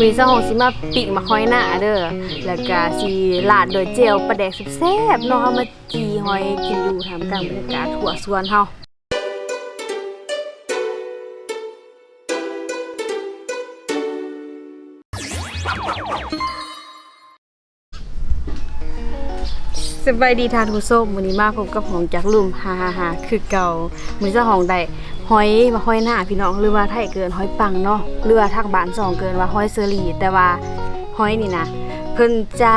มีเจ้าของสิมาปิกมาค่อยหน้าเด้อ แล้วก็สิลาดโดยเจลปลาแดกแซ่บๆเนาะเฮามาจีหอยกินอยู่ท่ามกลางบรรยากาศทั่วสวนเฮาสบายดีทานผู้ส้มมื้อนี้มาพบกับของจากลุ่มฮ่าๆๆคือเก่ามือเจ้าของได้ หอยมาหอยหน้าพี่น้องหรือว่าไทยเกินหอยปังเนาะหรือว่าทางบ้านสองเกินว่าหอยเซอรี่แต่ว่าหอยนี่นะเพิ่นจ้า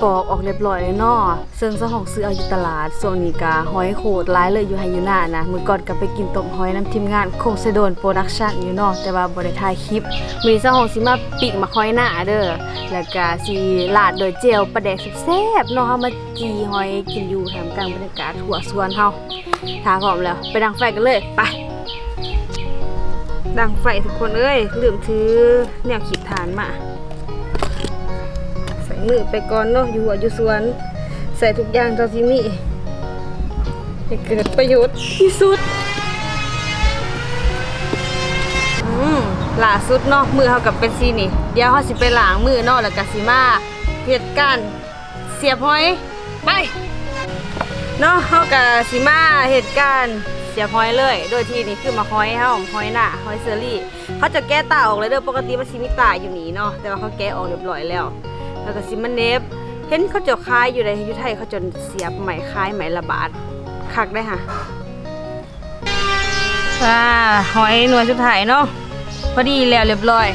ปอกออกเรียบร้อยเลยเนาะซึ่งเจ้าของซื้อเอาอยู่ตลาดส่วนนี้ก็หอยโคตรหลายเลยอยู่ให้อยู่หน้านะมือก่อนก็ไปกินต้มหอยน้ำทีมงานคงเซโดนโปรดักชั่นอยู่เนาะแต่ว่าบ่ได้ถ่ายคลิปมื้อนี้เจ้าของสิมาปิกมาค่อยหน้าเด้อแล้วก็สิลาดโดยเจลปลาแดกแซ่บๆเนาะเฮามาจีหอยกินอยู่ท่ามกลางบรรยากาศทั่วสวนเฮาถ้าพร้อมแล้ว ไปดังไฟกันเลยไป ดังไฟทุกคนเอ้ยลืมถือแนวขีดฐานมา ใส่มือไปก่อนเนาะอยู่หัวอยู่สวน ใส่ทุกอย่างเท่าที่มีให้เกิดประโยชน์ที่สุดอืมล่าสุดเนาะมือเขากับเป็นซีนี่ เดี๋ยวเขาสิไปล้างมือเนาะแล้วก็สิมาเหตุการณ์เสียบหอยไปเนาะเฮากับสิมาเหตุการณ์ สียบหอยเลย โดยที่นี่คือมาหอยเฮาหอยหน้าหอยเซอรี่ เขาจะแก้ตาออกเลยเด้อปกติมันสิมีตาอยู่นี่เนาะแต่ว่าเขาแก้ออกเรียบร้อยแล้ว แล้วก็สิมาเนฟเห็นเขาเจะคายอยู่ในอยู่ไทยเขาจนเสียบไหมคายไหมละบาทคักได้ค่ะอ่าหอยหน่วยสุดท้ายเนาะพอดีแล้วเรียบร้อย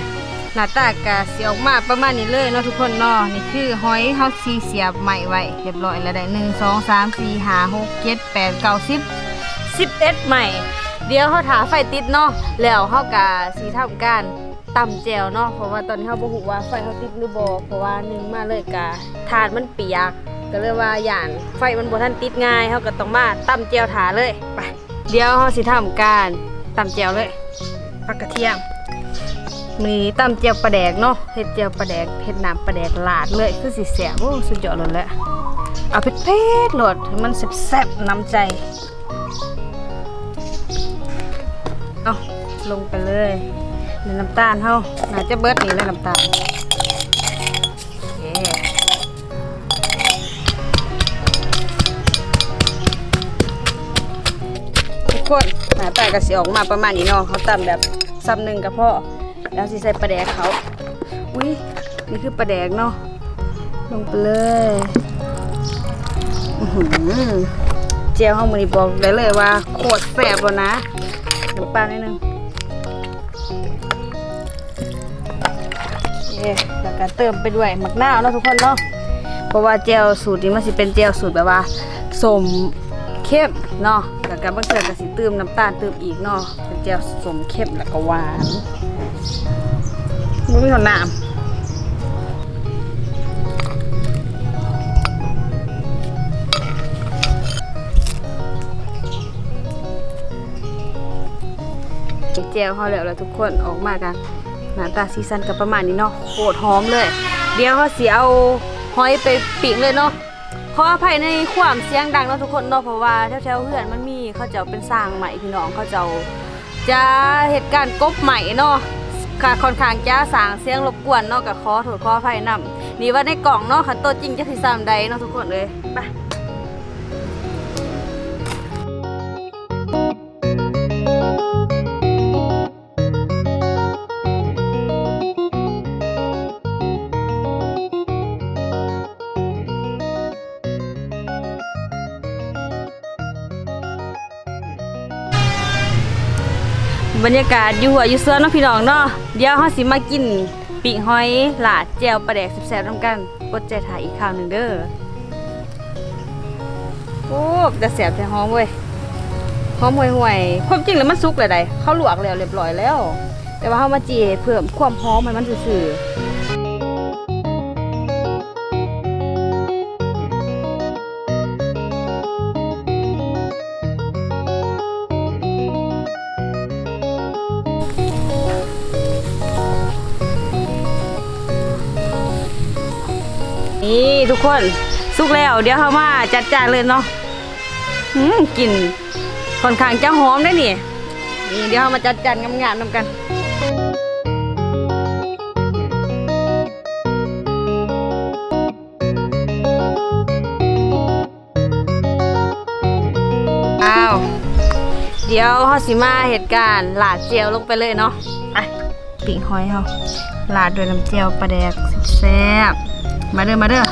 หน้าตากะเสียออกมาประมาณนี้เลยเนาะทุกคนเนาะนี่คือหอยเฮาซีเสียบใหม่ไว้เรียบร้อยแล้วได้หนึ่งสองสามสี่ห้าหกเจ็ดแปดเก้าสิบ สิบเอ็ดใหม่ เดี๋ยวเขาถาไฟติดเนาะแล้วเขากะสีทำการตำแจวเนาะเพราะว่าตอนนี้เขาบ่ฮู้ว่าไฟเขาติดหรือบ่เพราะว่าหนึ่งมาเลยกะถาดมันเปียกก็เลยว่าย่านไฟมันบ่ทันติดง่ายเขาก็ต้องมาตำแจวถาเลยไปเดี๋ยวเขาสิทำการตำแจวเลยปักกระเทียมมีตำเจียวปลาแดกเนาะเฮ็ดเจียวปลาแดกเฮ็ดน้ำปลาแดกลาดเลยคือสิแซ่บโอ้สุดยอดเลยแหละเอาเผ็ดๆโหลดมันแซ่บๆน้ำใจ เอาลงไปเลยในน้ำตาลเฮาน่าจะเบิดนี่เลยน้ำตาลโอเคทุกคนหน้าตาก็สิออกมาประมาณนี้เนาะเขาตำแบบซ้ำหนึ่งกับพ่อแล้วสิใส่ปลาแดกเขาอุ้ยนี่คือปลาแดกเนาะลงไปเลยอือเจียวห้องมือนี่บอกได้เลยว่าโคตรแซ่บแล้วนะ น้ำปลาหนิดนึงเอ๊แล้วก็เติมไปด้วยหมักนาวเนาะทุกคนเนาะเพราะว่าเจลสูตรนี้มันสิเป็นเจลสูตรแบบว่าสมเข้มเนาะแล้วก็บางเทื่อก็สิเติมน้ำตาลเติมอีกเนาะเป็นเจลสมเข้มแล้วก็หวานมันมีหอนน้ำ เจลเขาแล้วแล้วทุกคนออกมากันหน้าตาซีซันกับประมาณนี้เนาะโคตรหอมเลย เดี๋ยวเขาเสียเอาหอยไปปิ่งเลยเนาะขออภัยในความเสียงดังเนาะทุกคนเนาะเพราะว่าแถวๆเพื่อนมันมีเขาจะเป็นสร้างใหม่พี่น้องเขาจะจะเหตุการณ์กบใหม่เนาะค่ะค่อนข้างจะสร้างเสียงรบกวนเนาะกับขอโทษขออภัยนำนี่ว่าในกล่องเนาะคันตัวจริงจะสิซ้ำใดเนาะทุกคนเลยไป บรรยากาศอยู่หัวอยู่เสื้อน้องพี่น้องเนาะเดี๋ยวเฮาสิมากินปีกหอยหลาดแจวปลาแดกแซ่บๆนํกันอดใจถ่ายอีกคราวหนึงเด้อโอ้แต่แซ่บแต่หอมเว้ยหอมห่วยๆความจริงแล้วมันสุกเลยได้เขาลวกแล้วเรียบร้อยแล้ว แต่ว่าเฮามาจีเพิ่มความหอมให้มันสื่อ นี่ทุกคนสุกแล้วเดี๋ยวเขามาจัดจานเลยเนาะอืมกลิ่นค่อนข้างจะหอมได้นี่นี่เดี๋ยวเขามาจัดจานงามๆนำกันอ้าวเดี๋ยวฮอสิมาเหตุการณ์หลาดเจียวลงไปเลยเนาะไปปิ้งหอยเขาลาดด้วยน้ำเจียวปลาแดกแซ่บ มาเด้อมาเด้อ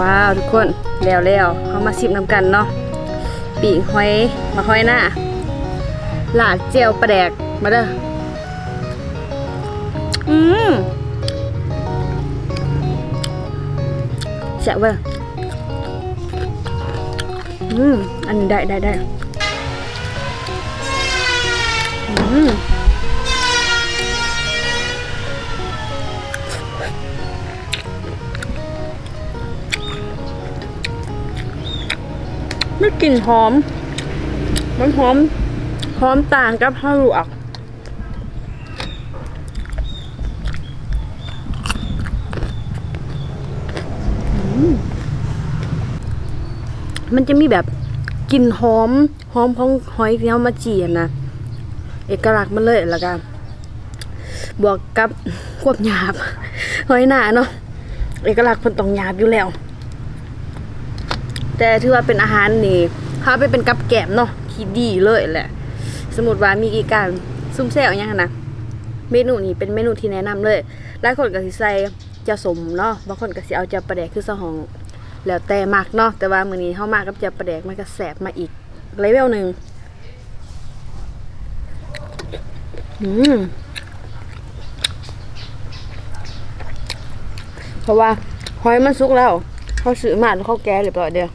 ว้าวทุกคนแล้วแล้วเขามาสิบน้ำกันเนาะปีกหอยมาหอยหน้า หลาดเจียวปลาแดกมาเด้ออืมแซ่บเว้ยอืมอันนี้ได้ได้ได้อืมไม่กลิ่นหอม มันหอม หอมต่างกับข้าวลวกอืมมันจะมีแบบกลิ่นหอม หอมของหอยที่เอามาจีนะเอกลักษณ์มันเลยแล้วกันบวกกับควบหยาบ หอยหนาเนาะเอกลักษณ์เพิ่นต้องหยาบอยู่แล้ว แต่ถือว่าเป็นอาหารนี่ถ้าไปเป็นกับแกมเนาะที่ดีเลยแหละ สมมติว่ามีกี่การซุ่มแซ่บอย่างนะเมนูนี้เป็นเมนูที่แนะนำเลยหลายคนก็สิใส่เจะสมเนาะบางคนก็สิเอาเจะประแดกคือสะหองแล้วแต่มักเนาะแต่ว่ามื้อนี้เฮามากับเจะประแดกมันก็แซ่บมาอีกเลเวลหนึ่งอืมเพราะว่าหอยมันสุกแล้วเขาซื้อมาแล้วเขาแก้เรียบร้อยเดียว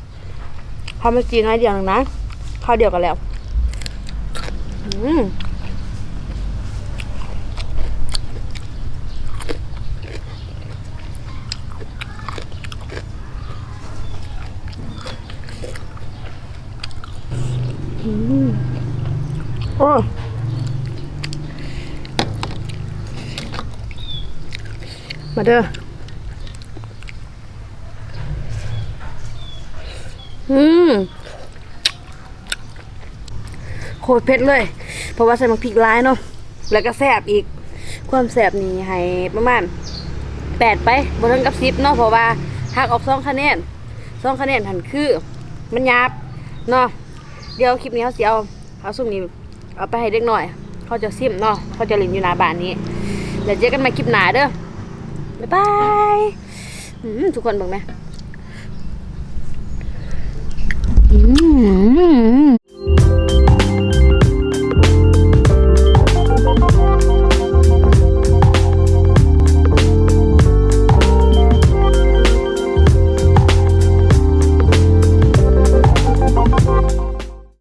เขามาจีน้อยเดียวนึงนะข้าวเดียวกันแล้ว อืมอืมโอ้มาเด้อ อืม ตรเผ็ดเลย เพราะว่าใส่มักพริกร้ายเนาะแล้วก็แสบอีกความแสบนี่ให้ประมาณแปดไปบนทั้งกับสิบเนาะเพราะว่าหักออกสองคะแนนสองคะแนนหันคือ มันยับเนาะเดี๋ยวคลิปนี้เขาสิเอาเอาสุ่มนี้เอาไปให้เด็กหน่อย เขาจะซิมเนาะเขาจะเล่นอยู่หน้าบ้านนี้แล้วเจอกันใหม่คลิปหน้าเด้อบ๊ายบายทุกคนเบิ่งไหมอืม